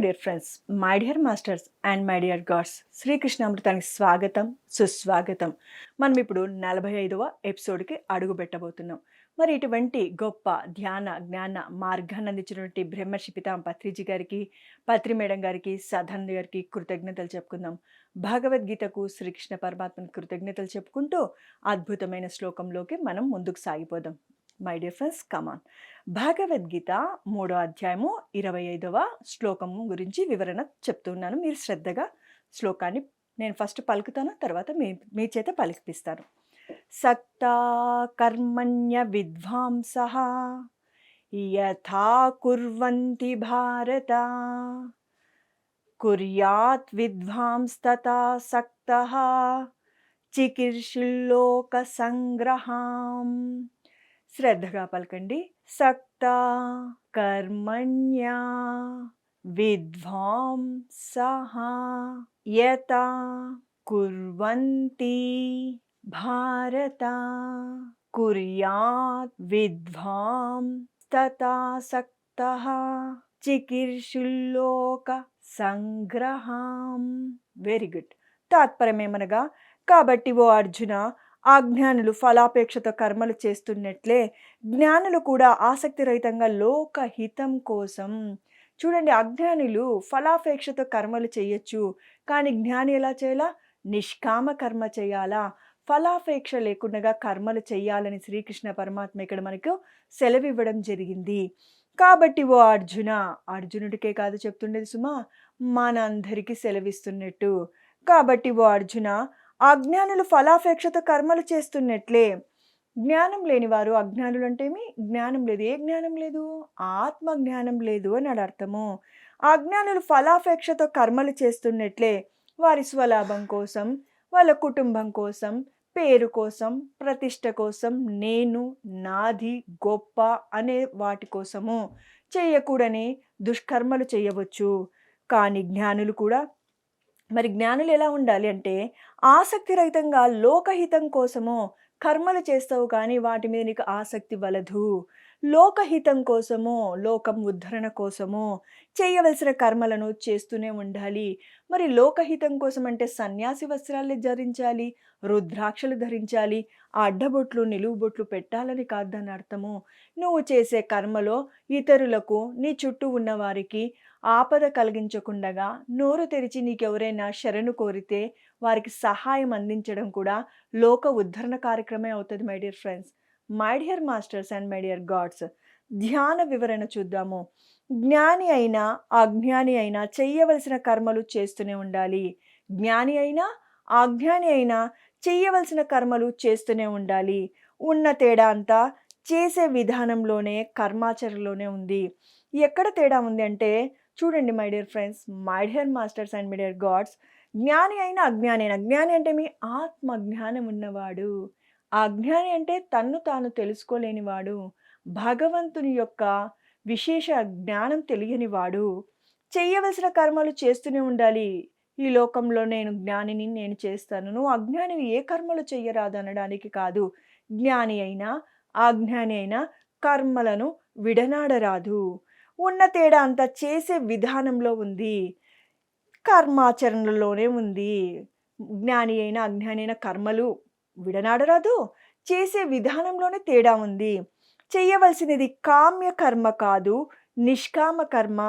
Dear friends my dear masters and my dear gods శ్రీకృష్ణామృతానికి స్వాగతం సుస్వాగతం. మనం ఇప్పుడు నలభై ఐదవ ఎపిసోడ్కి అడుగు పెట్టబోతున్నాం. మరి ఇటువంటి గొప్ప ధ్యాన జ్ఞాన మార్గాన్ని అందించినటువంటి బ్రహ్మర్షి పితాం పత్రిజీ గారికి పత్రి మేడం గారికి సధన్ గారికి కృతజ్ఞతలు చెప్పుకుందాం. భగవద్గీతకు శ్రీకృష్ణ పరమాత్మని కృతజ్ఞతలు చెప్పుకుంటూ అద్భుతమైన శ్లోకంలోకి మనం ముందుకు సాగిపోదాం. My dear friends come on Bhagavad Gita మూడో అధ్యాయము ఇరవై ఐదవ శ్లోకము గురించి వివరణ చెప్తున్నాను. మీరు శ్రద్ధగా శ్లోకాన్ని నేను ఫస్ట్ పలుకుతాను తర్వాత మీ మీ చేత పలికిపిస్తాను. సక్తా కర్మణ్య విద్వాంస యథా కుర్వంతి భారత కుర్యాత్ విద్వాంస్తథా సక్త చికిర్షుల్లోక సంగ్రహాం శ్రద్ధగా పలకండి. సక్త కర్మణ్యా సహా యత కుర్వంతి భారత కుర్యాత్ విద్వాం తథా సక్తః సంగ్రహం. Very good. తాత్పర్యం ఏమనగా కాబట్టి ఓ అర్జున అజ్ఞానులు ఫలాపేక్షతో కర్మలు చేస్తున్నట్లే జ్ఞానులు కూడా ఆసక్తిరహితంగా లోకహితం కోసం. చూడండి అజ్ఞానులు ఫలాపేక్షతో కర్మలు చేయొచ్చు కానీ జ్ఞాని ఎలా చేయాలా? నిష్కామ కర్మ చేయాలా? ఫలాపేక్ష లేకుండా కర్మలు చేయాలని శ్రీకృష్ణ పరమాత్మ ఇక్కడ మనకు సెలవివ్వడం జరిగింది. కాబట్టి ఓ అర్జున అర్జునుడికే కాదు చెప్తుండేది సుమా మనందరికీ సెలవిస్తున్నట్టు. కాబట్టి ఓ అర్జున అజ్ఞానులు ఫలాపేక్షతో కర్మలు చేస్తున్నట్లే. జ్ఞానం లేని వారు అజ్ఞానులు అంటేమి? జ్ఞానం లేదు. ఏ జ్ఞానం లేదు? ఆత్మ జ్ఞానం లేదు అని అర్థము. అజ్ఞానులు ఫలాపేక్షతో కర్మలు చేస్తున్నట్లే. వారి స్వలాభం కోసం వాళ్ళ కుటుంబం కోసం పేరు కోసం ప్రతిష్ట కోసం నేను నాది గొప్ప అనే వాటి కోసము చేయకూడని దుష్కర్మలు చేయవచ్చు. కానీ జ్ఞానులు కూడా మరి జ్ఞానులు ఎలా ఉండాలి అంటే ఆసక్తిరహితంగా లోకహితం కోసము కర్మలు చేస్తావు కానీ వాటి మీద నీకు ఆసక్తి వలదు. లోకహితం కోసము లోకం ఉద్ధరణ కోసము చేయవలసిన కర్మలను చేస్తూనే ఉండాలి. మరి లోకహితం కోసం అంటే సన్యాసి వస్త్రాలు ధరించాలి రుద్రాక్షలు ధరించాలి ఆ అడ్డబొట్లు నిలువుబొట్లు పెట్టాలని కాదని అర్థము నువ్వు చేసే కర్మలో ఇతరులకు నీ చుట్టూ ఉన్నవారికి ఆపద కలిగించకుండగా నోరు తెరిచి నీకెవరైనా శరణు కోరితే వారికి సహాయం అందించడం కూడా లోక ఉద్ధరణ కార్యక్రమే అవుతుంది my dear friends my dear masters and my dear gods ధ్యాన వివరణ చూద్దాము. జ్ఞాని అయినా అజ్ఞాని అయినా చేయవలసిన కర్మలు చేస్తూనే ఉండాలి. జ్ఞాని అయినా అజ్ఞాని అయినా చేయవలసిన కర్మలు చేస్తూనే ఉండాలి. ఉన్న తేడా అంతా చేసే విధానంలోనే కర్మాచరణలోనే ఉంది. ఎక్కడ తేడా ఉంది అంటే చూడండి my dear friends my dear masters and my dear gods జ్ఞాని అయినా అజ్ఞాని అయినా. అజ్ఞాని అంటే మీ ఆత్మ జ్ఞానం ఉన్నవాడు అజ్ఞాని అంటే తన్ను తాను తెలుసుకోలేనివాడు భగవంతుని యొక్క విశేష జ్ఞానం తెలియనివాడు చేయవలసిన కర్మలు చేస్తూనే ఉండాలి. ఈ లోకంలో నేను జ్ఞానిని నేను చేస్తాను. నువ్వు అజ్ఞానివి ఏ కర్మలు చెయ్యరాదు అనడానికి కాదు. జ్ఞాని అయినా అజ్ఞాని అయినా కర్మలను విడనాడరాదు. ఉన్న తేడా అంతా చేసే విధానంలో ఉంది. కర్మాచరణలోనే ఉంది. జ్ఞాని అయినా అజ్ఞాని అయిన కర్మలు విడనాడరాదు. చేసే విధానంలోనే తేడా ఉంది. చేయవలసినది కామ్య కర్మ కాదు నిష్కామ కర్మ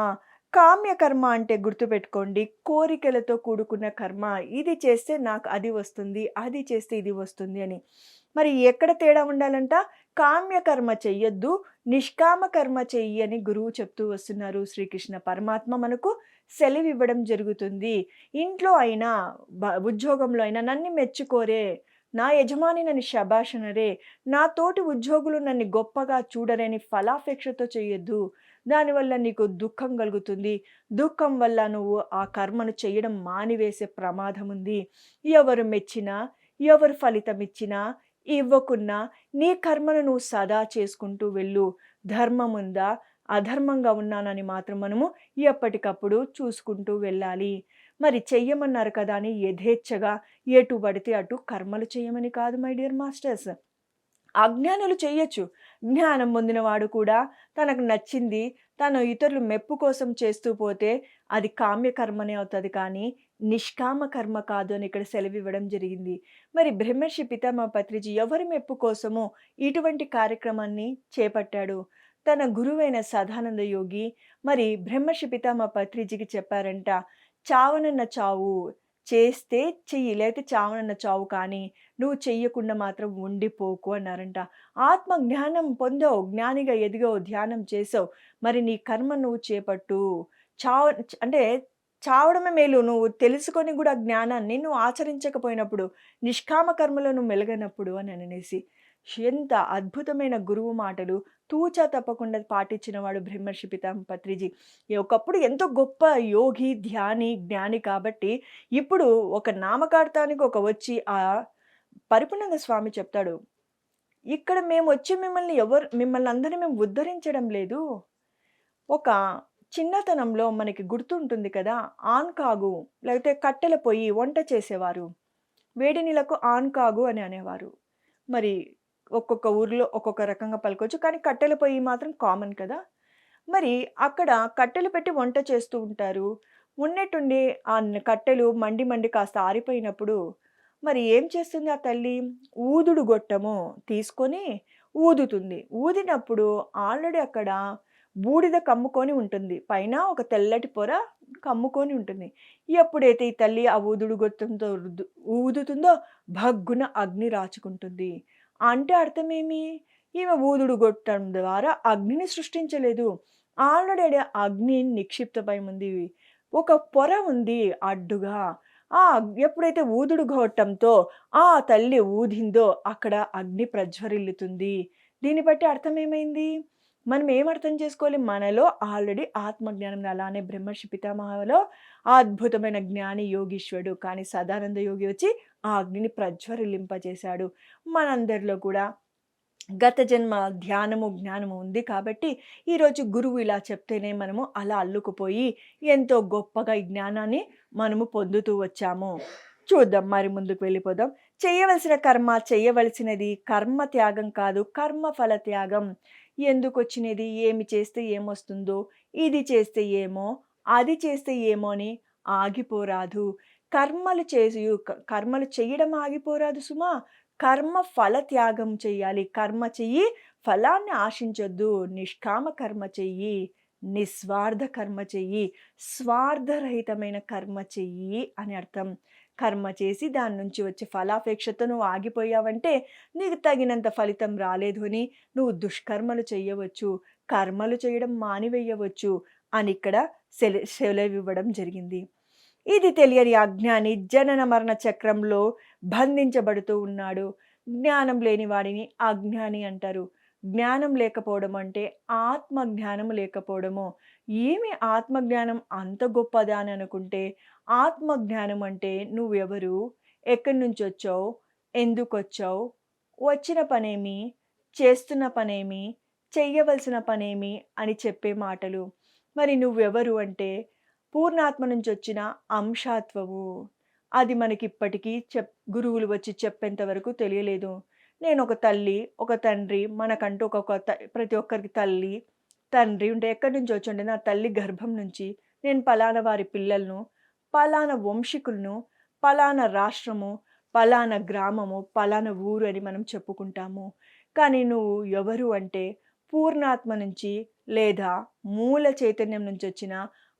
కామ్య కర్మ అంటే గుర్తుపెట్టుకోండి కోరికలతో కూడుకున్న కర్మ. ఇది చేస్తే నాకు అది వస్తుంది అది చేస్తే ఇది వస్తుంది అని. మరి ఎక్కడ తేడా ఉండాలంట? కామ్యకర్మ చెయ్యొద్దు నిష్కామ కర్మ చెయ్యి అని గురువు చెప్తూ వస్తున్నారు శ్రీకృష్ణ పరమాత్మ మనకు సెలవివ్వడం జరుగుతుంది. ఇంట్లో అయినా ఉద్యోగంలో అయినా నన్ను మెచ్చుకోరే నా యజమాని నన్ను శభాషనరే నా తోటి ఉద్యోగులు నన్ను గొప్పగా చూడరని ఫలాపేక్షతో చేయొద్దు దానివల్ల నీకు దుఃఖం కలుగుతుంది. దుఃఖం వల్ల నువ్వు ఆ కర్మను చేయడం మానివేసే ప్రమాదం ఉంది. ఎవరు మెచ్చినా ఎవరు ఫలితం ఇచ్చినా ఇవ్వకున్నా నీ కర్మను నువ్వు సదా చేసుకుంటూ వెళ్ళు. ధర్మం ఉందా? అధర్మంగా ఉన్నానని మాత్రం మనము ఎప్పటికప్పుడు చూసుకుంటూ వెళ్ళాలి. మరి చెయ్యమన్నారు కదా అని యథేచ్ఛగా ఎటు పడితే అటు కర్మలు చేయమని కాదు మై డియర్ మాస్టర్స్. అజ్ఞానులు చేయొచ్చు జ్ఞానం పొందినవాడు కూడా తనకు నచ్చింది తను ఇతరులు మెప్పు కోసం చేస్తూ పోతే అది కామ్యకర్మనే అవుతుంది కానీ నిష్కామ కర్మ కాదు అని ఇక్కడ సెలవివ్వడం జరిగింది. మరి బ్రహ్మర్షి పితామహ పత్రిజీ ఎవరి మెప్పు కోసమో ఇటువంటి కార్యక్రమాన్ని చేపట్టాడు? తన గురువైన సదానంద యోగి మరి బ్రహ్మర్షి పితామహ పత్రిజీకి చెప్పారంట చావనన్న చావు చేస్తే చెయ్యి లేకపోతే చావనన్న చావు కానీ నువ్వు చెయ్యకుండా మాత్రం ఉండిపోకు అన్నారంట. ఆత్మ జ్ఞానం పొందావు జ్ఞానిగా ఎదిగావు ధ్యానం చేసావు మరి నీ కర్మ నువ్వు చేపట్టు. చావ అంటే చావడమే మేలు. నువ్వు తెలుసుకొని కూడా జ్ఞానాన్ని నువ్వు ఆచరించకపోయినప్పుడు నిష్కామ కర్మలను మెలగనప్పుడు అని అనేసి ఎంత అద్భుతమైన గురువు మాటలు తూచా తప్పకుండా పాటించిన వాడు బ్రహ్మర్షి పితాంపత్రిజీ. ఒకప్పుడు ఎంతో గొప్ప యోగి ధ్యాని జ్ఞాని కాబట్టి ఇప్పుడు ఒక నామకార్థానికి ఒక వచ్చి ఆ పరిపూర్ణంగా స్వామి చెప్తాడు ఇక్కడ మేము వచ్చి మిమ్మల్ని ఎవరు మిమ్మల్ని అందరినీ మేము ఉద్ధరించడం లేదు. ఒక చిన్నతనంలో మనకి గుర్తుంటుంది కదా ఆన్ కాగు లేకపోతే కట్టెల పొయ్యి వంట చేసేవారు. వేడి నీళ్ళకు ఆన్ కాగు అని అనేవారు. మరి ఒక్కొక్క ఊర్లో ఒక్కొక్క రకంగా పలుకోవచ్చు కానీ కట్టెల పొయ్యి మాత్రం కామన్ కదా. మరి అక్కడ కట్టెలు పెట్టి వంట చేస్తూ ఉంటారు. ఉన్నట్టుండి ఆ కట్టెలు మండి మండి కాస్త ఆరిపోయినప్పుడు మరి ఏం చేస్తుంది ఆ తల్లి? ఊదుడు గొట్టము తీసుకొని ఊదుతుంది. ఊదినప్పుడు ఆల్రెడీ అక్కడ బూడిద కమ్ముకొని ఉంటుంది. పైన ఒక తెల్లటి పొర కమ్ముకొని ఉంటుంది. ఎప్పుడైతే ఈ తల్లి ఆ ఊదుడు గొట్టంతో ఊదుతుందో భగ్గున అగ్ని రాచుకుంటుంది. అంటే అర్థమేమి? ఈమె ఊదుడు గొట్టడం ద్వారా అగ్నిని సృష్టించలేదు. ఆల్రెడీ అగ్ని నిక్షిప్తపై ఉంది. ఒక పొర ఉంది అడ్డుగా. ఆ ఎప్పుడైతే ఊదుడు గొట్టంతో ఆ తల్లి ఊదిందో అక్కడ అగ్ని ప్రజ్వరిల్లుతుంది. దీన్ని బట్టి అర్థం ఏమైంది మనం ఏం అర్థం చేసుకోవాలి? మనలో ఆల్రెడీ ఆత్మజ్ఞానం అలానే బ్రహ్మర్షి పితామహలో ఆ అద్భుతమైన జ్ఞాని యోగీశ్వరుడు కానీ సదానంద యోగి వచ్చి ఆ అగ్నిని ప్రజ్వరిలింపజేశాడు. మనందరిలో కూడా గత జన్మ ధ్యానము జ్ఞానము ఉంది కాబట్టి ఈరోజు గురువు ఇలా చెప్తేనే మనము అలా అల్లుకుపోయి ఎంతో గొప్పగా ఈ జ్ఞానాన్ని మనము పొందుతూ వచ్చాము. చూద్దాం మరి ముందుకు వెళ్ళిపోదాం. చేయవలసిన కర్మ చేయవలసినది కర్మ త్యాగం కాదు కర్మ ఫల త్యాగం. ఎందుకు వచ్చినది? ఏమి చేస్తే ఏమొస్తుందో? ఇది చేస్తే ఏమో? అది చేస్తే ఏమో అని ఆగిపోరాదు. కర్మలు చేసి కర్మలు చేయడం ఆగిపోరాదు సుమా. కర్మ ఫల త్యాగం చెయ్యాలి కర్మ చెయ్యి ఫలాన్ని ఆశించొద్దు. నిష్కామ కర్మ చెయ్యి నిస్వార్థ కర్మ చెయ్యి. స్వార్థరహితమైన కర్మ చెయ్యి అని అర్థం. కర్మ చేసి దాని నుంచి వచ్చే ఫలాపేక్షతో నువ్వు ఆగిపోయావంటే నీకు తగినంత ఫలితం రాలేదు అని నువ్వు దుష్కర్మలు చేయవచ్చు కర్మలు చేయడం మానివేయవచ్చు అని ఇక్కడ సెల సెలవివ్వడం జరిగింది. ఇది తెలియని అజ్ఞాని జనన మరణ చక్రంలో బంధించబడుతూ ఉన్నాడు. జ్ఞానం లేని వాడిని అజ్ఞాని అంటారు. జ్ఞానం లేకపోవడం అంటే ఆత్మ జ్ఞానం లేకపోవడము. ఏమి ఆత్మజ్ఞానం అంత గొప్పదా అని అనుకుంటే ఆత్మజ్ఞానం అంటే నువ్వెవరు? ఎక్కడి నుంచి వచ్చావు? ఎందుకు వచ్చావు? వచ్చిన పనేమి? చేస్తున్న పనేమి? చెయ్యవలసిన పనేమి? అని చెప్పే మాటలు. మరి నువ్వెవరు అంటే పూర్ణాత్మ నుంచి వచ్చిన అంశాత్వము అది మనకి ఇప్పటికీ చెప్ గురువులు వచ్చి చెప్పేంత వరకు తెలియలేదు. నేను ఒక తల్లి ఒక తండ్రి మనకంటూ ఒక ప్రతి ఒక్కరికి తల్లి తండ్రి ఉంటే ఎక్కడి నుంచి వచ్చండి నా తల్లి గర్భం నుంచి నేను పలానా వారి పిల్లలను పలానా వంశీకులను పలానా రాష్ట్రము పలానా గ్రామము పలానా ఊరు అని మనం చెప్పుకుంటాము. కానీ నువ్వు ఎవరు అంటే పూర్ణాత్మ నుంచి లేదా మూల చైతన్యం నుంచి వచ్చిన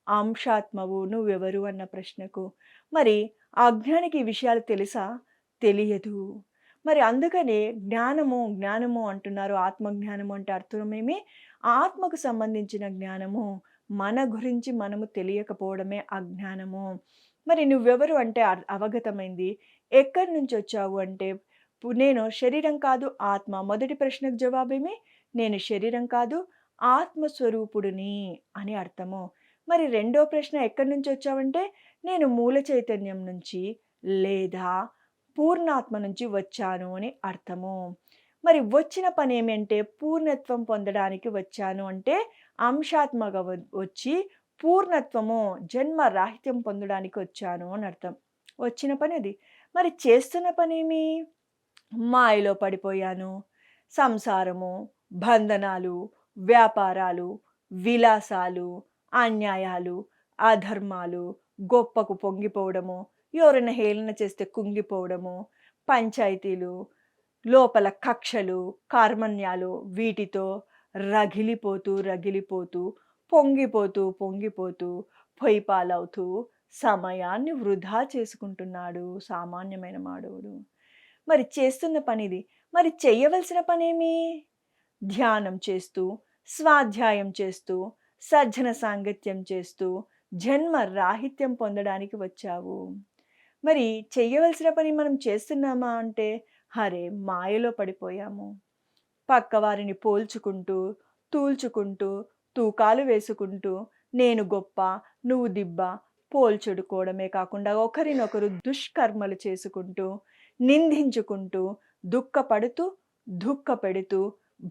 అంశాత్మవు నువ్వెవరు అన్న ప్రశ్నకు. మరి ఆ అజ్ఞానికి ఈ విషయాలు తెలుసా? తెలియదు. మరి అందుకనే జ్ఞానము జ్ఞానము అంటున్నారు ఆత్మజ్ఞానము అంటే అర్థమేమి? ఆత్మకు సంబంధించిన జ్ఞానము మన గురించి మనము తెలియకపోవడమే అజ్ఞానము మరి నువ్వెవరు అంటే అవగతమైంది? ఎక్కడి నుంచి వచ్చావు అంటే నేను శరీరం కాదు ఆత్మ. మొదటి ప్రశ్నకు జవాబేమి? నేను శరీరం కాదు ఆత్మస్వరూపుడిని అని అర్థము. మరి రెండో ప్రశ్న ఎక్కడి నుంచి వచ్చావంటే నేను మూల చైతన్యం నుంచి లేదా పూర్ణాత్మ నుంచి వచ్చాను అని అర్థము. మరి వచ్చిన పని ఏమంటే పూర్ణత్వం పొందడానికి వచ్చాను అంటే అంశాత్మగా వచ్చి పూర్ణత్వము జన్మ రాహిత్యం పొందడానికి వచ్చాను అని అర్థం. వచ్చిన పని అది. మరి చేస్తున్న పని ఏమి? మాయలో పడిపోయాను. సంసారము బంధనాలు వ్యాపారాలు విలాసాలు అన్యాయాలు అధర్మాలు గొప్పకు పొంగిపోవడము ఎవరైనా హేళన చేస్తే కుంగిపోవడము పంచాయతీలు లోపల కక్షలు కార్మణ్యాలు వీటితో రగిలిపోతూ రగిలిపోతూ పొంగిపోతూ పొంగిపోతూ పొయ్యి పాలవుతూ సమయాన్ని వృధా చేసుకుంటున్నాడు సామాన్యమైన మాడవుడు. మరి చేస్తున్న పనిది మరి చేయవలసిన పనేమి? ధ్యానం చేస్తూ స్వాధ్యాయం చేస్తూ సజ్జన సాంగత్యం చేస్తూ జన్మ రాహిత్యం పొందడానికి వచ్చావు. మరి చేయవలసిన పని మనం చేస్తున్నామా అంటే హరే మాయలో పడిపోయాము. పక్కవారిని పోల్చుకుంటూ తూల్చుకుంటూ తూకాలు వేసుకుంటూ నేను గొప్ప నువ్వు దిబ్బ పోల్చుడుకోవడమే కాకుండా ఒకరినొకరు దుష్కర్మలు చేసుకుంటూ నిందించుకుంటూ దుఃఖపడుతూ దుఃఖపెడుతూ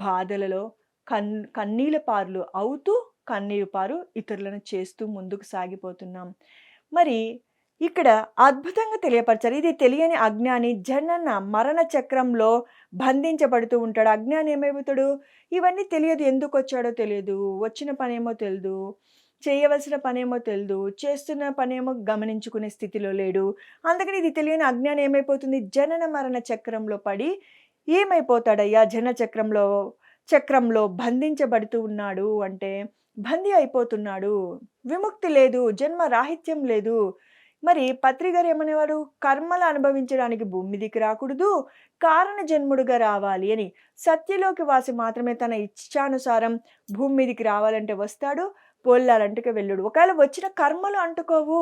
బాధలలో కన్ కన్నీళ్ళ పారులు అవుతూ కన్నీరు పారు ఇతరులను చేస్తూ ముందుకు సాగిపోతున్నాం. మరి ఇక్కడ అద్భుతంగా తెలియపరచారు. ఇది తెలియని అజ్ఞాని జనన మరణ చక్రంలో బంధించబడుతూ ఉంటాడు. అజ్ఞాని ఏమైపోతాడు? ఇవన్నీ తెలియదు. ఎందుకు వచ్చాడో తెలియదు. వచ్చిన పనేమో తెలియదు. చేయవలసిన పనేమో తెలియదు. చేస్తున్న పనేమో గమనించుకునే స్థితిలో లేడు. అందుకని ఇది తెలియని అజ్ఞానం ఏమైపోతుంది? జనన మరణ చక్రంలో పడి ఏమైపోతాడయ్యా? జన చక్రంలో చక్రంలో బంధించబడుతూ ఉన్నాడు అంటే బందీ అయిపోతున్నాడు. విముక్తి లేదు. జన్మ రాహిత్యం లేదు. మరి పత్రిగారు ఏమనేవారు? కర్మలు అనుభవించడానికి భూమి దిక్కు రాకూడదు కారణ జన్ముడుగా రావాలి అని. సత్యలోకి వాసి మాత్రమే తన ఇచ్చానుసారం భూమి మీదికి రావాలంటే వస్తాడు పోల్లాలంటే వెళ్ళుడు. ఒకవేళ వచ్చిన కర్మలు అంటుకోవు.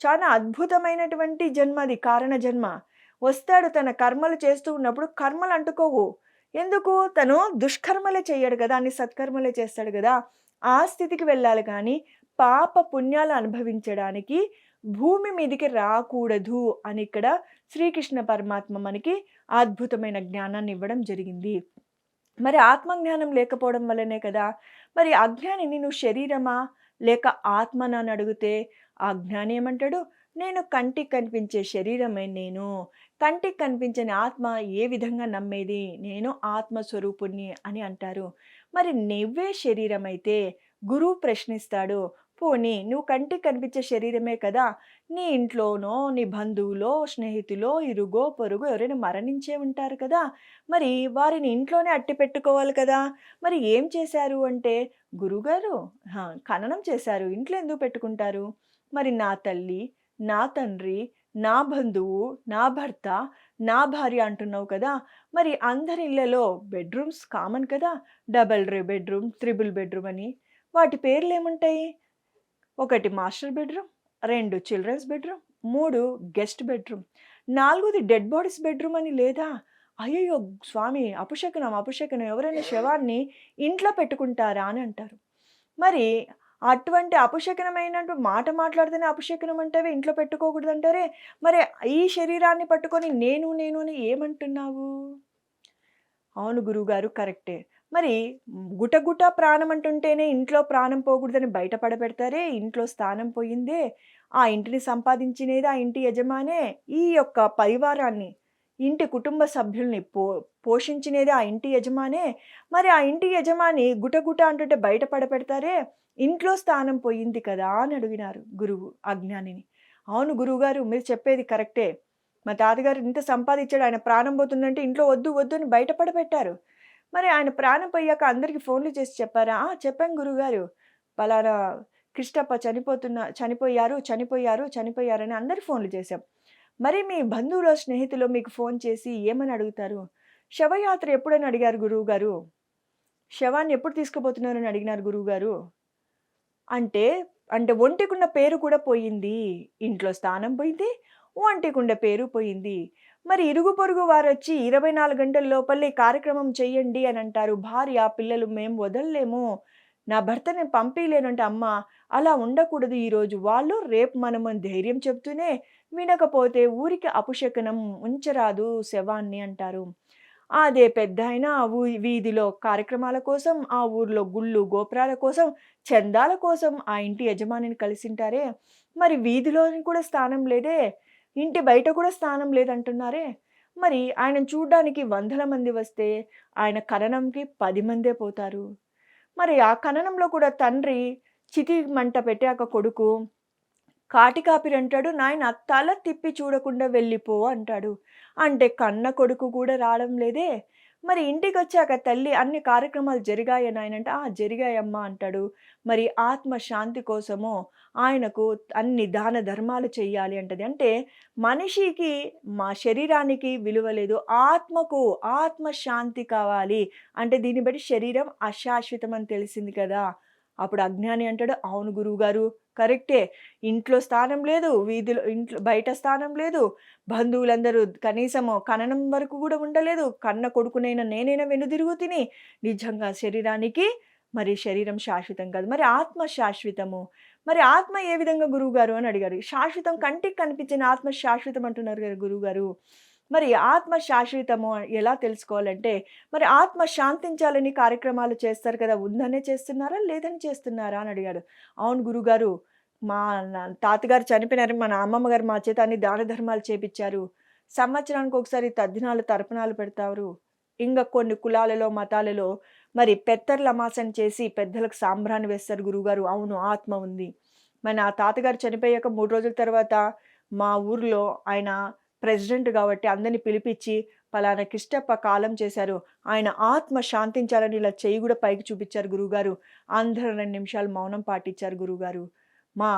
చాలా అద్భుతమైనటువంటి జన్మ అది కారణ జన్మ వస్తాడు తన కర్మలు చేస్తూ ఉన్నప్పుడు కర్మలు అంటుకోవు. ఎందుకు? తను దుష్కర్మలే చేయడు కదా అన్ని సత్కర్మలే చేస్తాడు కదా. ఆ స్థితికి వెళ్ళాలి కానీ పాప పుణ్యాలు అనుభవించడానికి భూమి మీదికి రాకూడదు అని ఇక్కడ శ్రీకృష్ణ పరమాత్మ మనకి అద్భుతమైన జ్ఞానాన్ని ఇవ్వడం జరిగింది. మరి ఆత్మజ్ఞానం లేకపోవడం వల్లనే కదా? మరి అజ్ఞానిని నువ్వు శరీరమా? లేక ఆత్మనా అని అడిగితే ఆ జ్ఞాని ఏమంటాడు? నేను కంటికి కనిపించే శరీరమే నేను. కంటికి కనిపించని ఆత్మ ఏ విధంగా నమ్మేది? నేను ఆత్మస్వరూపుణ్ణి అని అంటారు. మరి నువ్వే శరీరం అయితే గురువు ప్రశ్నిస్తాడు పోనీ నువ్వు కంటికి కనిపించే శరీరమే కదా. నీ ఇంట్లోనో నీ బంధువులో స్నేహితులో ఇరుగో పొరుగు ఎవరైనా మరణించే ఉంటారు కదా. మరి వారిని ఇంట్లోనే అట్టి పెట్టుకోవాలి కదా. మరి ఏం చేశారు అంటే గురుగారు ఖననం చేశారు. ఇంట్లో ఎందుకు పెట్టుకుంటారు? మరి నా తల్లి నా తండ్రి నా బంధువు నా భర్త నా భార్య అంటున్నావు కదా. మరి అందరి ఇళ్ళలో బెడ్రూమ్స్ కామన్ కదా. డబల్ బెడ్రూమ్ త్రిబుల్ బెడ్రూమ్ అని. వాటి పేర్లు ఏముంటాయి? ఒకటి మాస్టర్ బెడ్రూమ్ రెండు చిల్డ్రన్స్ బెడ్రూమ్ మూడు గెస్ట్ బెడ్రూమ్. నాలుగోది డెడ్ బాడీస్ బెడ్రూమ్ అని లేదా? అయ్యయ్యో స్వామి అపశకనం అపశకనం. ఎవరైనా శవాన్ని ఇంట్లో పెట్టుకుంటారా అని అంటారు. మరి అటువంటి అపశకనమైనట్టు మాట మాట్లాడితేనే అపశకనం అంటావే? ఇంట్లో పెట్టుకోకూడదు అంటారే మరి ఈ శరీరాన్ని పట్టుకొని నేను నేను అని ఏమంటున్నావు? అవును గురువుగారు కరెక్టే. మరి గుటగుట ప్రాణం అంటుంటేనే ఇంట్లో ప్రాణం పోకూడదని బయట పడబెడతారే ఇంట్లో స్థానం పోయిందే ఆ ఇంటిని సంపాదించినేది ఆ ఇంటి యజమానే ఈ యొక్క పరివారాన్ని ఇంటి కుటుంబ సభ్యుల్ని పో పోషించినేది ఆ ఇంటి యజమానే. మరి ఆ ఇంటి యజమాని గుటగుట అంటుంటే బయట పడపెడతారే ఇంట్లో స్థానం పోయింది కదా అని అడిగినారు గురువు అజ్ఞానిని. అవును గురువుగారు మీరు చెప్పేది కరెక్టే. మా తాతగారు ఇంత సంపాదించాడు ఆయన ప్రాణం పోతుందంటే ఇంట్లో వద్దు వద్దు అని బయట పడబెట్టారు. మరి ఆయన ప్రాణం పోయాక అందరికి ఫోన్లు చేసి చెప్పారా? చెప్పాం గురుగారు. పలానా కృష్ణప్ప చనిపోతున్న చనిపోయారు చనిపోయారు చనిపోయారని అందరు ఫోన్లు చేశాం. మరి మీ బంధువులు స్నేహితులు మీకు ఫోన్ చేసి ఏమని అడుగుతారు? శవయాత్ర ఎప్పుడని అడిగారు గురువు గారు శవాన్ని ఎప్పుడు తీసుకుపోతున్నారని అడిగినారు గురువు గారు అంటే అంటే ఒంటికున్న పేరు కూడా పోయింది. ఇంట్లో స్థానం పోయింది ఒంటికుండ పేరు పోయింది. మరి ఇరుగు పొరుగు వారు వచ్చి ఇరవై నాలుగు గంటల లోపలే కార్యక్రమం చెయ్యండి అని అంటారు. భార్య పిల్లలు మేము వదలలేము. నా భర్తని పంపించలేనంటే అమ్మ అలా ఉండకూడదు ఈరోజు. వాళ్ళు రేపు మనము ధైర్యం చెప్తూనే వినకపోతే ఊరికి అపుశకనం ఉంచరాదు శవాన్ని అంటారు. అదే పెద్ద అయినా వీధిలో కార్యక్రమాల కోసం ఆ ఊర్లో గుళ్ళు గోపురాల కోసం చందాల కోసం ఆ ఇంటి యజమానిని కలిసింటారే. మరి వీధిలోని కూడా స్థానం లేదే. ఇంటి బయట కూడా స్థానం లేదంటున్నారే? మరి ఆయన చూడ్డానికి వందల మంది వస్తే ఆయన కరణంకి పది మందే పోతారు. మరి ఆ ఖననంలో కూడా తండ్రి చితి మంట పెట్టాక కొడుకు కాటికాపిరి అంటాడు నాయన తల తిప్పి చూడకుండా వెళ్ళిపో అంటాడు. అంటే కన్న కొడుకు కూడా రావడం లేదే? మరి ఇంటికి వచ్చాక తల్లి అన్ని కార్యక్రమాలు జరిగాయి అంటే ఆ జరిగాయమ్మా అంటాడు. మరి ఆత్మ శాంతి కోసము ఆయనకు అన్ని దాన ధర్మాలు చెయ్యాలి అంటది. అంటే మనిషికి మా శరీరానికి విలువ లేదు. ఆత్మకు ఆత్మ శాంతి కావాలి. అంటే దీన్ని బట్టి శరీరం అశాశ్వతం అని తెలిసింది కదా. అప్పుడు అజ్ఞాని అంటాడు అవును గురువుగారు కరెక్టే. ఇంట్లో స్థానం లేదు వీధిలో ఇంట్లో బయట స్థానం లేదు బంధువులందరూ కనీసము కననం వరకు కూడా ఉండలేదు కన్న కొడుకునైనా నేనైనా వెనుదిరుగు తిని నిజంగా శరీరానికి మరి శరీరం శాశ్వతం కాదు. మరి ఆత్మ శాశ్వతము. మరి ఆత్మ ఏ విధంగా గురువుగారు అని అడిగారు. శాశ్వతం కంటికి కనిపించిన ఆత్మ శాశ్వతం అంటున్నారు కదా గురువుగారు. మరి ఆత్మ శాశ్వతము ఎలా తెలుసుకోవాలంటే మరి ఆత్మ శాంతించాలని కార్యక్రమాలు చేస్తారు కదా ఉందనే చేస్తున్నారా లేదని చేస్తున్నారా అని అడిగాడు. అవును గురుగారు మా నా- తాతగారు చనిపోయినారు మా అమ్మమ్మ గారు మా చేత అన్ని దాన ధర్మాలు చేపించారు. సంవత్సరానికి ఒకసారి తద్దినాలు తర్పణాలు పెడతారు. ఇంకా కొన్ని కులాలలో మతాలలో మరి పెత్తర్ల అమాసన చేసి పెద్దలకు సాంబ్రాన్ని వేస్తారు గురువుగారు అవును ఆత్మ ఉంది. మరి నా తాతగారు చనిపోయాక మూడు రోజుల తర్వాత మా ఊర్లో ఆయన ప్రెసిడెంట్ కాబట్టి అందరిని పిలిపించి పలానా కిష్టప్ప కాలం చేశారు. ఆయన ఆత్మ శాంతించాలని ఇలా చేయి కూడా పైకి చూపించారు గురువుగారు. అందరూ రెండు నిమిషాలు మౌనం పాటించారు గురువుగారు. మా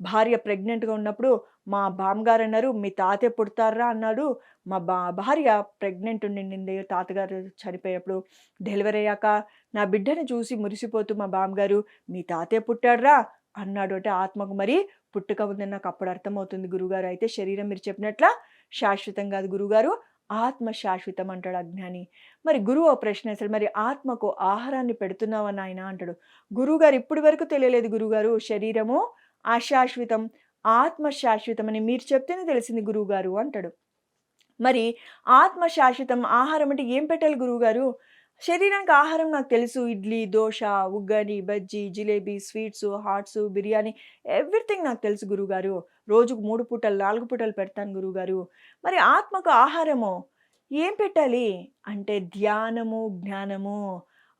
భార్య ప్రెగ్నెంట్గా ఉన్నప్పుడు మా బామ్మగారు అన్నారు మీ తాతే పుడతారా? అన్నాడు. మా బా భార్య ప్రెగ్నెంట్ ఉండింది. తాతగారు చనిపోయేప్పుడు డెలివరీ అయ్యాక నా బిడ్డని చూసి మురిసిపోతూ మా బామ్మగారు మీ తాతే పుట్టాడ్రా? అన్నాడు. అంటే ఆత్మకు మరి పుట్టుక ఉందని నాకు అప్పుడు అర్థమవుతుంది గురుగారు అయితే శరీరం మీరు చెప్పినట్ల శాశ్వతం కాదు గురుగారు ఆత్మ శాశ్వతం అంటాడు అజ్ఞాని. మరి గురువు ఓ ప్రశ్న అసలు మరి ఆత్మకు ఆహారాన్ని పెడుతున్నావా నాయన అంటాడు. గురువుగారు ఇప్పటి వరకు తెలియలేదు గురుగారు శరీరము అశాశ్వతం ఆత్మ శాశ్వతం అని మీరు చెప్తేనే తెలిసింది గురువుగారు అంటాడు. మరి ఆత్మ శాశ్వతం ఆహారం అంటే ఏం పెట్టాలి గురువుగారు? శరీరానికి ఆహారం నాకు తెలుసు. Idli dosa uggani bajji jalebi sweets hots biryani everything నాకు తెలుసు గురుగారు. రోజుకు మూడు పూటలు నాలుగు పూటలు పెడతాను గురుగారు. మరి ఆత్మకు ఆహారము ఏం పెట్టాలి? అంటే ధ్యానము జ్ఞానము.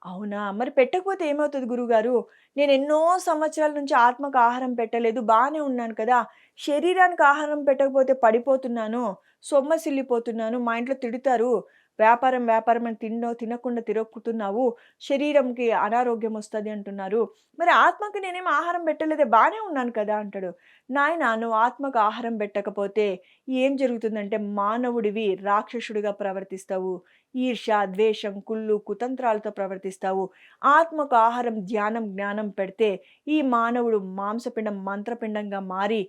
అవునా? మరి పెట్టకపోతే ఏమవుతుంది గురుగారు? నేను ఎన్నో సంవత్సరాల నుంచి ఆత్మకు ఆహారం పెట్టలేదు. బాగానే ఉన్నాను కదా. శరీరానికి ఆహారం పెట్టకపోతే పడిపోతున్నాను. సొమ్మసిల్లిపోతున్నాను మా ఇంట్లో తిడతారు. వ్యాపారం వ్యాపారం అని తిండో తినకుండా తిరక్కుతున్నావు. శరీరంకి అనారోగ్యం వస్తుంది అంటున్నారు. మరి ఆత్మకి నేనేం ఆహారం పెట్టలేదే బాగానే ఉన్నాను కదా అంటాడు. నాయన నువ్వు ఆత్మకు ఆహారం పెట్టకపోతే ఏం జరుగుతుందంటే మానవుడివి రాక్షసుడిగా ప్రవర్తిస్తావు. ఈర్ష ద్వేషం కుళ్ళు కుతంత్రాలతో ప్రవర్తిస్తావు. ఆత్మకు ఆహారం ధ్యానం జ్ఞానం పెడితే ఈ మానవుడు మాంసపిండం మంత్రపిండంగా మారి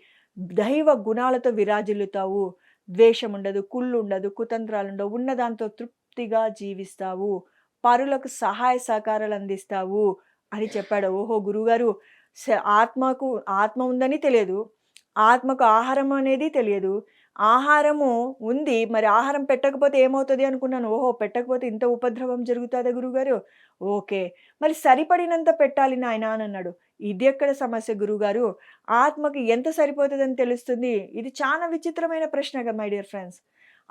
దైవ గుణాలతో విరాజిల్లుతావు. ద్వేషం ఉండదు కుళ్ళు ఉండదు కుతంత్రాలు ఉండవు ఉన్నదాంతో తృప్తిగా జీవిస్తావు. పరులకు సహాయ సహకారాలు అందిస్తావు అని చెప్పాడు. ఓహో గురుగారు స- ఆత్మకు ఆత్మ ఉందని తెలియదు. ఆత్మకు ఆహారం అనేది తెలియదు. ఆహారము ఉంది. మరి ఆహారం పెట్టకపోతే ఏమవుతుంది అనుకున్నాను. ఓహో పెట్టకపోతే ఇంత ఉపద్రవం జరుగుతుందా గురుగారు? ఓకే. మరి సరిపడినంత పెట్టాలి నాయన అని అన్నాడు. ఇది ఎక్కడ సమస్య గురుగారు? ఆత్మకి ఎంత సరిపోతుందని తెలుస్తుంది? ఇది చాలా విచిత్రమైన ప్రశ్న మై డియర్ ఫ్రెండ్స్.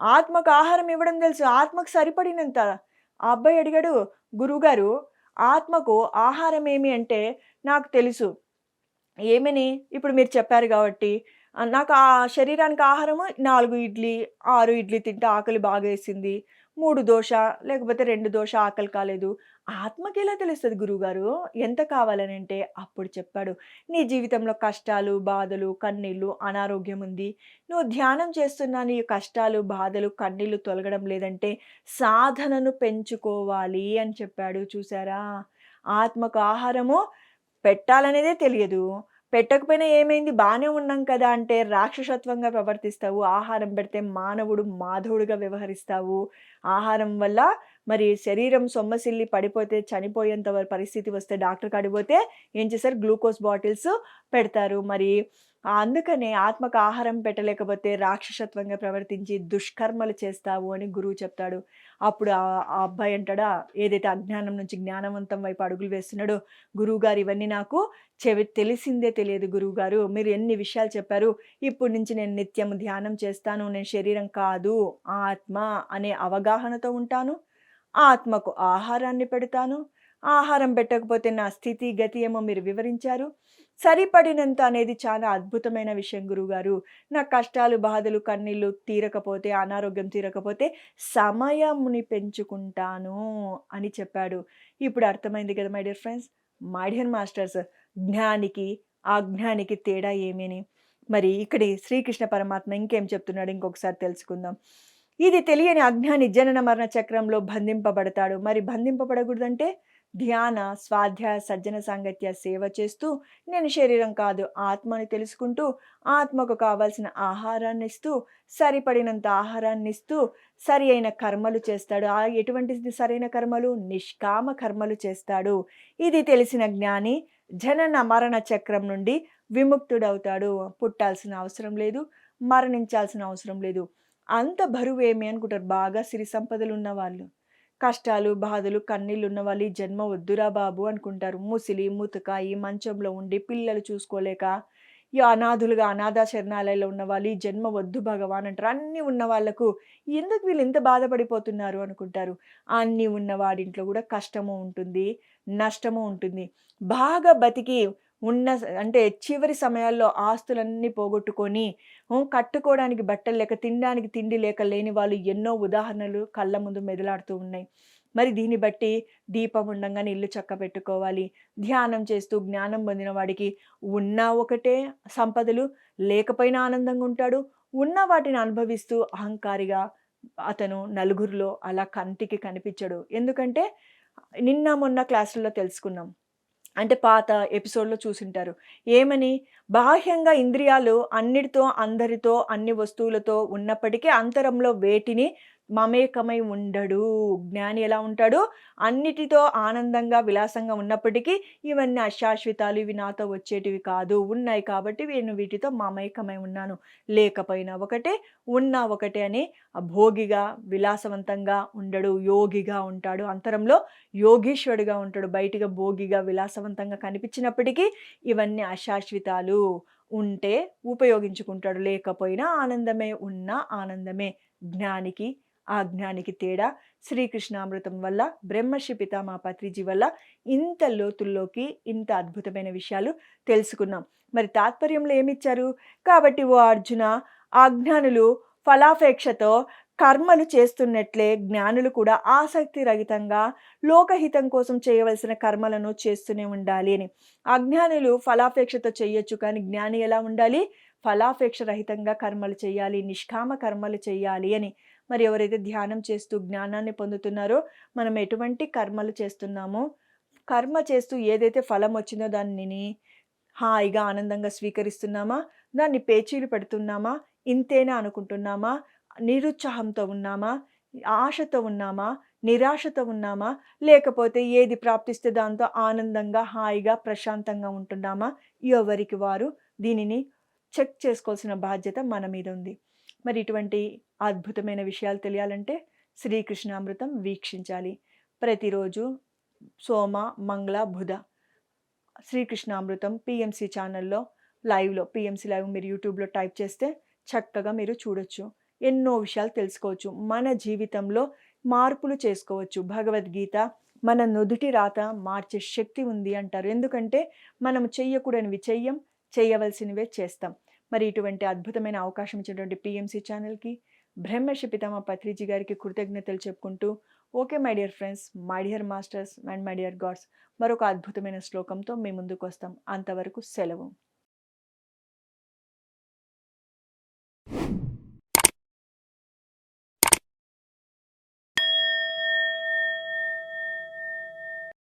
ఆత్మకు ఆహారం ఇవ్వడం తెలుసు. ఆత్మకు సరిపడినంత. ఆ అబ్బాయి అడిగాడు గురుగారు ఆత్మకు ఆహారం ఏమి అంటే నాకు తెలుసు. ఏమని? ఇప్పుడు మీరు చెప్పారు కాబట్టి నాకు ఆ శరీరానికి ఆహారము నాలుగు ఇడ్లీ ఆరు ఇడ్లీ తింటే ఆకలి బాగా వేసింది మూడు దోశ లేకపోతే రెండు దోశ ఆకలి కాలేదు. ఆత్మకి ఎలా తెలుస్తుంది గురువుగారు? ఎంత కావాలని అంటే అప్పుడు చెప్పాడు. నీ జీవితంలో కష్టాలు బాధలు కన్నీళ్ళు అనారోగ్యం ఉంది. నువ్వు ధ్యానం చేస్తున్నా నీ కష్టాలు బాధలు కన్నీళ్ళు తొలగడం లేదంటే సాధనను పెంచుకోవాలి అని చెప్పాడు. చూసారా? ఆత్మకు ఆహారము పెట్టాలనేదే తెలియదు. పెట్టకపోయినా ఏమైంది? బాగానే ఉన్నాం కదా అంటే రాక్షసత్వంగా ప్రవర్తిస్తావు ఆహారం పెడితే మానవుడు మాధవుడుగా వ్యవహరిస్తావు. ఆహారం వల్ల మరి శరీరం సొమ్మసిల్లి పడిపోతే చనిపోయేంత పరిస్థితి వస్తే డాక్టర్ కాడిపోతే ఏం చేస్తారు? గ్లూకోజ్ బాటిల్స్ పెడతారు. మరి అందుకనే ఆత్మకు ఆహారం పెట్టలేకపోతే రాక్షసత్వంగా ప్రవర్తించి దుష్కర్మలు చేస్తావు అని గురువు చెప్తాడు. అప్పుడు ఆ అబ్బాయి అంటాడా ఏదైతే అజ్ఞానం నుంచి జ్ఞానవంతం వైపు అడుగులు వేస్తున్నాడో గురువుగారు ఇవన్నీ నాకు చెవి తెలిసిందే తెలియదు గురువుగారు. మీరు ఎన్ని విషయాలు చెప్పారు ఇప్పటి నుంచి నేను నిత్యం ధ్యానం చేస్తాను నేను శరీరం కాదు ఆత్మ అనే అవగాహనతో ఉంటాను. ఆత్మకు ఆహారాన్ని పెడతాను. ఆహారం పెట్టకపోతే నా స్థితి గతి ఏమో మీరు వివరించారు. సరిపడినంత అనేది చాలా అద్భుతమైన విషయం గురుగారు. నా కష్టాలు బాధలు కన్నీళ్ళు తీరకపోతే అనారోగ్యం తీరకపోతే సమయంని పెంచుకుంటాను అని చెప్పాడు. ఇప్పుడు అర్థమైంది కదా my dear friends my dear masters జ్ఞానికి అజ్ఞానికి తేడా ఏమేని? మరి ఇక్కడి శ్రీకృష్ణ పరమాత్మ ఇంకేం చెప్తున్నాడు? ఇంకొకసారి తెలుసుకుందాం. ఇది తెలియని అజ్ఞాని జనన మరణ చక్రంలో బంధింపబడతాడు. మరి బంధింపబడకూడదంటే? ధ్యాన స్వాధ్యాయ సజ్జన సాంగత్య సేవ చేస్తూ నేను శరీరం కాదు ఆత్మని తెలుసుకుంటూ ఆత్మకు కావాల్సిన ఆహారాన్ని ఇస్తూ సరిపడినంత ఆహారాన్ని ఇస్తూ సరి అయిన కర్మలు చేస్తాడు. ఆ ఎటువంటిది సరైన కర్మలు? నిష్కామ కర్మలు చేస్తాడు. ఇది తెలిసిన జ్ఞాని జనన మరణ చక్రం నుండి విముక్తుడవుతాడు. పుట్టాల్సిన అవసరం లేదు మరణించాల్సిన అవసరం లేదు. అంత బరువు ఏమి అనుకుంటారు? బాగా సిరి సంపదలు ఉన్న వాళ్ళు కష్టాలు బాధలు కన్నీళ్ళు ఉన్న వాళ్ళు జన్మ వద్దురా బాబు అనుకుంటారు. ముసిలి ముతక ఈ మంచంలో ఉండి పిల్లలు చూసుకోలేక ఈ అనాథులుగా అనాథ శరణాలయంలో ఉన్న వాళ్ళు ఈ జన్మ వద్దు భగవాన్ అంటారు. అన్నీ ఉన్న వాళ్ళకు ఎందుకు వీళ్ళు ఇంత బాధపడిపోతున్నారు అనుకుంటారు? అన్నీ ఉన్న వాడింట్లో కూడా కష్టము ఉంటుంది నష్టము ఉంటుంది. బాగా బతికి ఉన్న అంటే చివరి సమయాల్లో ఆస్తులన్నీ పోగొట్టుకొని కట్టుకోవడానికి బట్టలు లేక తినడానికి తిండి లేక లేని వాళ్ళు ఎన్నో ఉదాహరణలు కళ్ళ ముందు మెదలాడుతూ ఉన్నాయి. మరి దీన్ని బట్టి దీపం ఉండంగానే ఇల్లు చక్క పెట్టుకోవాలి. ధ్యానం చేస్తూ జ్ఞానం పొందిన వాడికి ఉన్న ఒకటే సంపదలు లేకపోయినా ఆనందంగా ఉంటాడు. ఉన్న వాటిని అనుభవిస్తూ అహంకారిగా అతను నలుగురిలో అలా కంటికి కనిపించడు. ఎందుకంటే నిన్న మొన్న క్లాసుల్లో తెలుసుకున్నాం. అంటే పాత ఎపిసోడ్లో చూసింటారు. ఏమని? బాహ్యంగా ఇంద్రియాలు అన్నిటితో అందరితో అన్ని వస్తువులతో ఉన్నప్పటికీ అంతరంలో వేటిని మమేకమై ఉండడు. జ్ఞాని ఎలా ఉంటాడు? అన్నిటితో ఆనందంగా విలాసంగా ఉన్నప్పటికీ ఇవన్నీ అశాశ్వతాలు ఇవి నాతో వచ్చేటివి కాదు. ఉన్నాయి కాబట్టి నేను వీటితో మమేకమై ఉన్నాను. లేకపోయినా ఒకటే ఉన్నా ఒకటే అని భోగిగా విలాసవంతంగా ఉండడు. యోగిగా ఉంటాడు. అంతరంలో యోగీశ్వరుడిగా ఉంటాడు. బయటిగా భోగిగా విలాసవంతంగా కనిపించినప్పటికీ ఇవన్నీ అశాశ్వతాలు. ఉంటే ఉపయోగించుకుంటాడు. లేకపోయినా ఆనందమే ఉన్న ఆనందమే. జ్ఞానికి ఆ జ్ఞానికి తేడా. శ్రీకృష్ణామృతం వల్ల బ్రహ్మర్షి పితామా పత్రిజీ వల్ల ఇంత లోతుల్లోకి ఇంత అద్భుతమైన విషయాలు తెలుసుకున్నాం. మరి తాత్పర్యంలో ఏమిచ్చారు? కాబట్టి ఓ అర్జున అజ్ఞానులు ఫలాపేక్షతో కర్మలు చేస్తున్నట్లే జ్ఞానులు కూడా ఆసక్తి రహితంగా లోకహితం కోసం చేయవలసిన కర్మలను చేస్తూనే ఉండాలి అని. అజ్ఞానులు ఫలాపేక్షతో చేయొచ్చు కానీ జ్ఞాని ఎలా ఉండాలి? ఫలాపేక్ష రహితంగా కర్మలు చేయాలి నిష్కామ కర్మలు చేయాలి అని. మరి ఎవరైతే ధ్యానం చేస్తూ జ్ఞానాన్ని పొందుతున్నారో మనం ఎటువంటి కర్మలు చేస్తున్నామో కర్మ చేస్తూ ఏదైతే ఫలం వచ్చిందో దానిని హాయిగా ఆనందంగా స్వీకరిస్తున్నామా? దాన్ని పేచీలు పెడుతున్నామా? ఇంతేనా అనుకుంటున్నామా? నిరుత్సాహంతో ఉన్నామా? ఆశతో ఉన్నామా? నిరాశతో ఉన్నామా? లేకపోతే ఏది ప్రాప్తిస్తే దాంతో ఆనందంగా హాయిగా ప్రశాంతంగా ఉంటున్నామా? ఎవరికి వారు? దీనిని చెక్ చేసుకోవాల్సిన బాధ్యత మన మీద ఉంది. మరి ఇటువంటి అద్భుతమైన విషయాలు తెలియాలంటే శ్రీకృష్ణామృతం వీక్షించాలి. ప్రతిరోజు సోమ మంగళ బుధ శ్రీకృష్ణామృతం పిఎంసి ఛానల్లో లైవ్లో పిఎంసి లైవ్ మీరు యూట్యూబ్లో టైప్ చేస్తే చక్కగా మీరు చూడొచ్చు. ఎన్నో విషయాలు తెలుసుకోవచ్చు. మన జీవితంలో మార్పులు చేసుకోవచ్చు. భగవద్గీత మన నుదుటి రాత మార్చే శక్తి ఉంది అంటారు. ఎందుకంటే మనం చెయ్యకూడనివి చెయ్యం చేయవలసినవే చేస్తాం. మరి ఇటువంటి అద్భుతమైన అవకాశం ఇచ్చినటువంటి పిఎంసి ఛానల్కి బ్రహ్మర్షి పితామ పత్రిజీ గారికి కృతజ్ఞతలు చెప్పుకుంటూ okay my dear friends my dear masters and my dear gods మరొక అద్భుతమైన శ్లోకంతో మీ ముందుకు వస్తాం. అంతవరకు సెలవు.